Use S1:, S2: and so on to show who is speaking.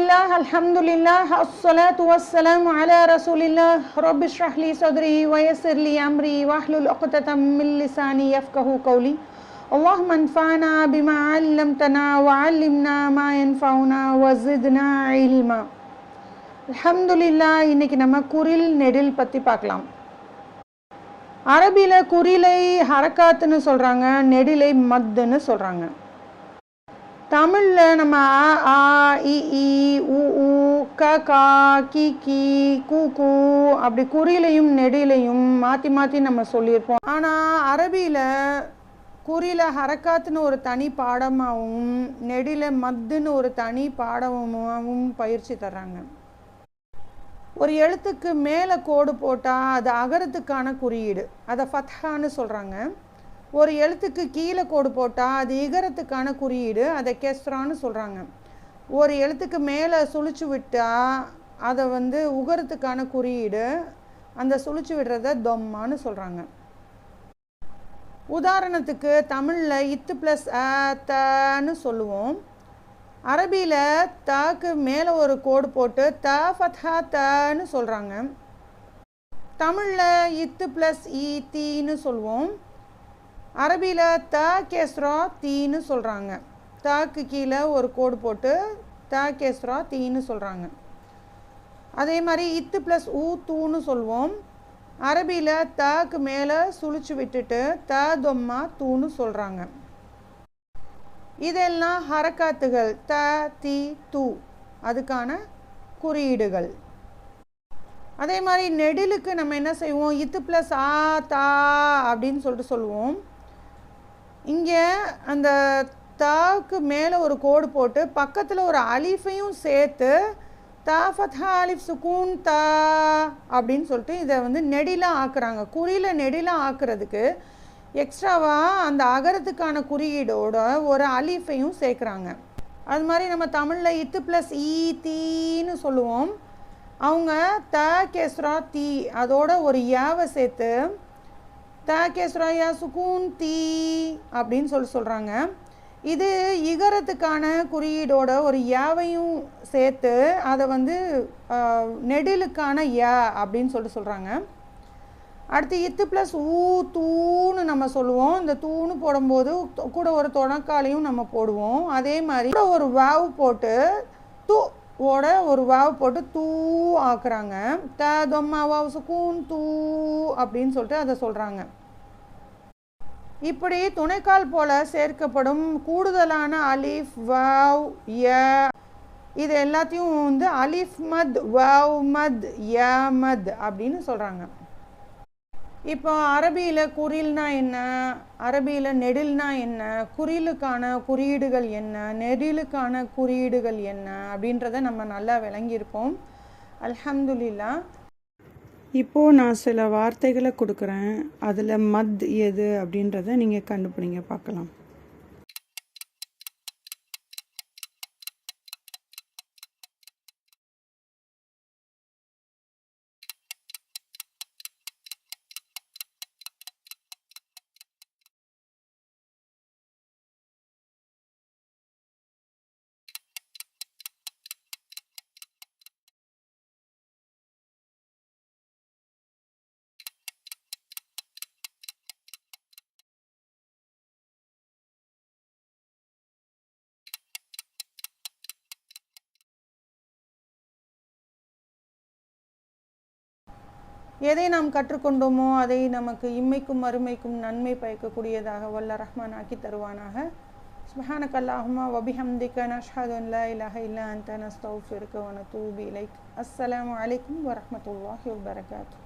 S1: الله الحمد لله الصلاة والسلام على رسول الله رب اشرح لي صدري ويسر لي أمري واحلل عقدة من لساني يفقه قولي اللهم انفعنا بما علمتنا وعلمنا ما ينفعنا وزدنا علما الحمد لله இன்னைக்கு நம்ம குரில் நெடில் பற்றி பார்க்கலாம் அரபியில் குறிலை ஹரக்காத்துன்னு சொல்கிறாங்க நெடிலை மத்துன்னு சொல்கிறாங்க தமிழில் நம்ம அ ஆ இ ஈ உ ஊ க கா கி கி கு கு அப்படி குறியிலையும் நெடிலையும் மாற்றி மாற்றி நம்ம சொல்லியிருப்போம். ஆனால் அரபியில் குறியில் ஹரக்காத்துன்னு ஒரு தனி பாடமாகவும் நெடியில் மத்துன்னு ஒரு தனி பாடமாகவும் பயிற்சி தர்றாங்க. ஒரு எழுத்துக்கு மேலே கோடு போட்டால் அது அகரத்துக்கான குறியீடு. அதை ஃபத்ஹான்னு சொல்கிறாங்க ஒரு எழுத்துக்கு கீழே கோடு போட்டால் அது இகரத்துக்கான குறியீடு அதை கெஸ்ரான்னு சொல்கிறாங்க ஒரு எழுத்துக்கு மேலே சுழிச்சு விட்டால் அதை வந்து உகரத்துக்கான குறியீடு அந்த சுழிச்சு விடுறத தொம்மான்னு சொல்கிறாங்க உதாரணத்துக்கு தமிழில் இத்து ப்ளஸ் அ தன்னு சொல்லுவோம். அரபியில் தாக்கு மேலே ஒரு கோடு போட்டு த ஃபத்ஹா தன்னு சொல்கிறாங்க தமிழில் இத்து ப்ளஸ் இ தீன்னு சொல்லுவோம். அரபியில் த கேஸ்ரா தீன்னு சொல்கிறாங்க தாக்கு கீழே ஒரு கோடு போட்டு த கேஸ்ரா தீன்னு சொல்கிறாங்க அதே மாதிரி இத்து ப்ளஸ் ஊ தூன்னு சொல்லுவோம் அரபியில் தாக்கு மேலே சுழிச்சு விட்டுட்டு த தொம்மா தூன்னு சொல்கிறாங்க இதெல்லாம் ஹரக்காத்துகள். த தி தூ. அதுக்கான குறியீடுகள். அதே மாதிரி நெடிலுக்கு நம்ம என்ன செய்வோம்? இத்து ப்ளஸ் ஆ தா அப்படின்னு சொல்லிட்டு சொல்லுவோம். இங்கே அந்த தாவுக்கு மேலே ஒரு கோடு போட்டு பக்கத்தில் ஒரு அலிஃபையும் சேர்த்து தா ஃபத்ஹா அலிஃப் சுக்கூன் தா அப்படின்னு சொல்லிட்டு இதை வந்து நெடிலாம் ஆக்குறாங்க. குறியில் நெடிலாம் ஆக்குறதுக்கு எக்ஸ்ட்ராவாக அந்த அகரத்துக்கான குறியீடோட ஒரு அலிஃபையும் சேர்க்குறாங்க. அது மாதிரி நம்ம தமிழில் இத்து ப்ளஸ் ஈ தீன்னு சொல்லுவோம். அவங்க த கேஸ்ரா தீ அதோட ஒரு யாவை சேர்த்து த கேஸ்ரா தீ அப்படின்னு சொல்லி சொல்கிறாங்க இது இகரத்துக்கான குறியீடோட ஒரு யாவையும் சேர்த்து அதை வந்து நெடிலுக்கான யா அப்படின்னு சொல்லிட்டு சொல்கிறாங்க அடுத்து இத்து ப்ளஸ் ஊ தூன்னு நம்ம சொல்லுவோம். இந்த தூணு போடும்போது கூட ஒரு தொடக்காலையும் நம்ம போடுவோம். அதே மாதிரி கூட ஒரு வாவ் போட்டு தூ ஓட ஒரு வாவ் போட்டு தூ ஆக்குறாங்க. த தொம்மா வாவ் சுக்கூன் தூ அப்படின்னு சொல்லிட்டு அதை சொல்கிறாங்க இப்படி துணைக்கால் போல சேர்க்கப்படும் கூடுதலான அலிஃப் வாவ் ய. இது எல்லாத்தையும் வந்து அலிஃப் மத் வாவ் மத் ய மத் அப்படின்னு சொல்கிறாங்க இப்போ அரபியில் குறில்னா என்ன? அரபியில் நெடில்னா என்ன? குறிலுக்கான குறியீடுகள் என்ன? நெடிலுக்கான குறியீடுகள் என்ன? அப்படின்றத நம்ம நல்லா விளங்கியிருப்போம். அல்ஹம்துலில்லா. இப்போது நான் சில வார்த்தைகளை கொடுக்குறேன். அதில் மத் எது அப்படின்றத நீங்கள் கண்டுபிடிங்க பார்க்கலாம். எதை நாம் கற்றுக்கொண்டோமோ அதை நமக்கு இம்மைக்கும் மறுமைக்கும் நன்மை பயக்கக்கூடியதாக வல்ல ரஹ்மான் ஆக்கி தருவானாக. சுபஹானக் அல்லாஹுமா வபிஹம்திக்க நஷ்ஹது லா இலாஹ இல்லா அந்த நஸ்தௌஃபிருக்க வ தூபி லைக் அஸ்ஸலாம் அலைக்கும் வரமத்துல்லாஹி வபரகாத்துஹு.